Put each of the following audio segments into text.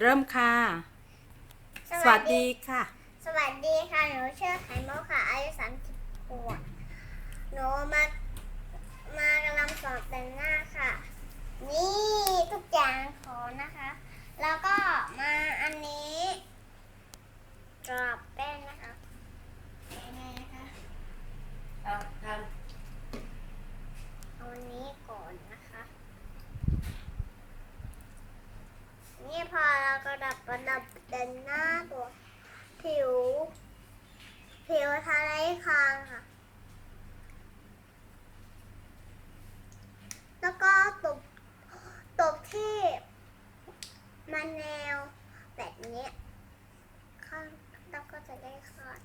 เริ่มค่ะ สวัสดีค่ะ สวัสดีค่ะ หนูชื่อไข่มุกค่ะ อายุสามสิบขวบหนูมามากำลังสอบแต่งหน้าค่ะ นี่ทุกอย่างขอนะคะ แล้วก็มาอันนี้กรอบแป้งนะคะยังไงนะคะเอาทเอาอันนี้ก่อนนะคะ นี่พอ ราก็ดับกระดับเด่นหน้าตัวผิว ผิวทะเลคางค่ะ แล้วก็ตบตบที่มันแนวแบบนี้ข้างแล้วก็จะได้คอด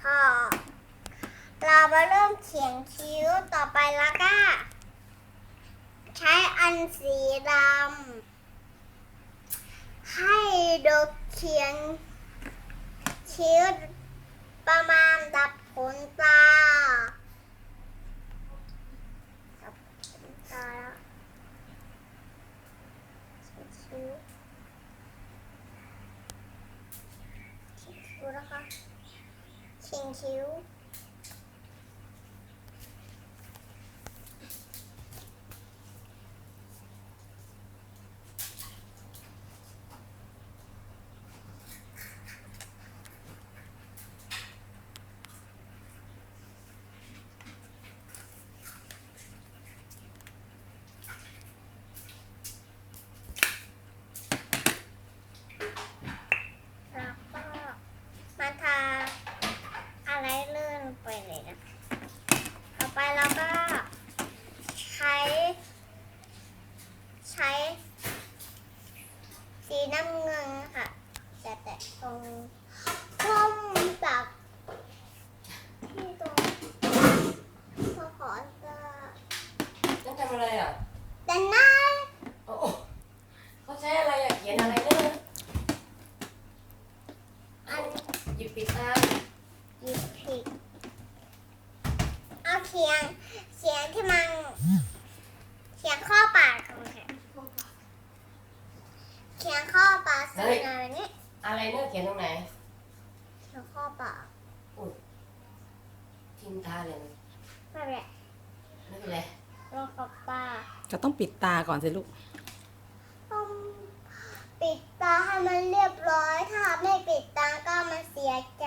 พอเรามาเริ่มเขียนคิ้วต่อไปแล้วก็ ใช้อันสีดำให้ดูเขียนคิ้วประมาณดับขนตาดับขนตาแล้วคิ้วคิ้วนะคะเขียนคิ้วก็มาทาอะไรเลื่อนลง ไปเลยนะต่อไปเราก็ใช้ ใช้ สีน้ำเงินค่ะ แต่แต่ตรงก้มตักที่ตรงพอขอจะำนั่นทำอะไรอะแต่หน้าโอ้โหเขาใช้อะไรอะเขียนอะไรเนี่ยอันหยิบปิดตา หยิบผิด เอาเขียงเขียงที่มันเขียงข้อปากของแกเขียงข้อปากสีหน่อยนี่อะไรเนี่ยเขียนตรงไหนเขียงข้อปากอุ้ยทิมตาเลยนะไม่เป็นไรไม่เป็นไรลงกับปากก็ต้องปิดตาก่อนสิลูก ต้องปิดตาให้มันเรียบร้อย ถ้าไม่ปิดตาก็มันเสียใจ